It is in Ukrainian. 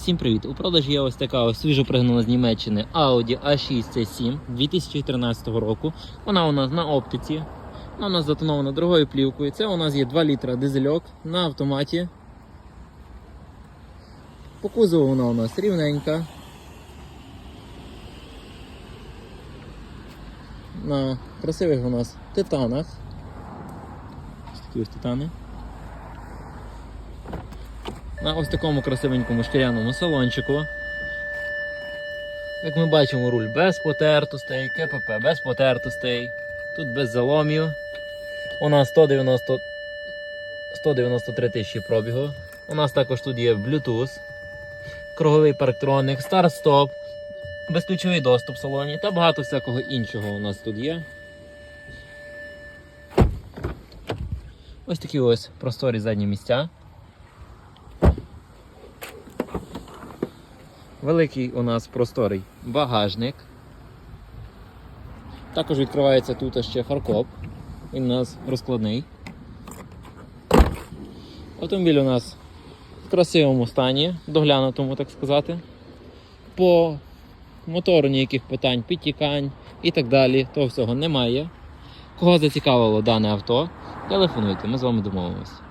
Всім привіт! У продажі є ось така ось свіжо пригнана з Німеччини Audi A6 C7 2013 року. Вона у нас на оптиці. Вона у нас затонована дорогою плівкою. Це у нас є 2 літра дизельок на автоматі. По кузову вона у нас рівненька. На красивих у нас титанах. Ось такі ось титани. На ось такому красивенькому шкіряному салончику. Як ми бачимо, руль без потертостей, КПП без потертостей, тут без заломів. У нас 190, 193 тисячі пробігу. У нас також тут є Bluetooth, круговий парктроник, старт-стоп, безключовий доступ в салоні та багато всякого іншого у нас тут є. Ось такі ось просторі задні місця. Великий у нас просторий багажник. Також відкривається тут ще фаркоп. Він у нас розкладний. Автомобіль у нас в красивому стані, доглянутому, так сказати. По мотору ніяких питань, підтікань і так далі. Того всього немає. Кого зацікавило дане авто, телефонуйте, ми з вами домовимося.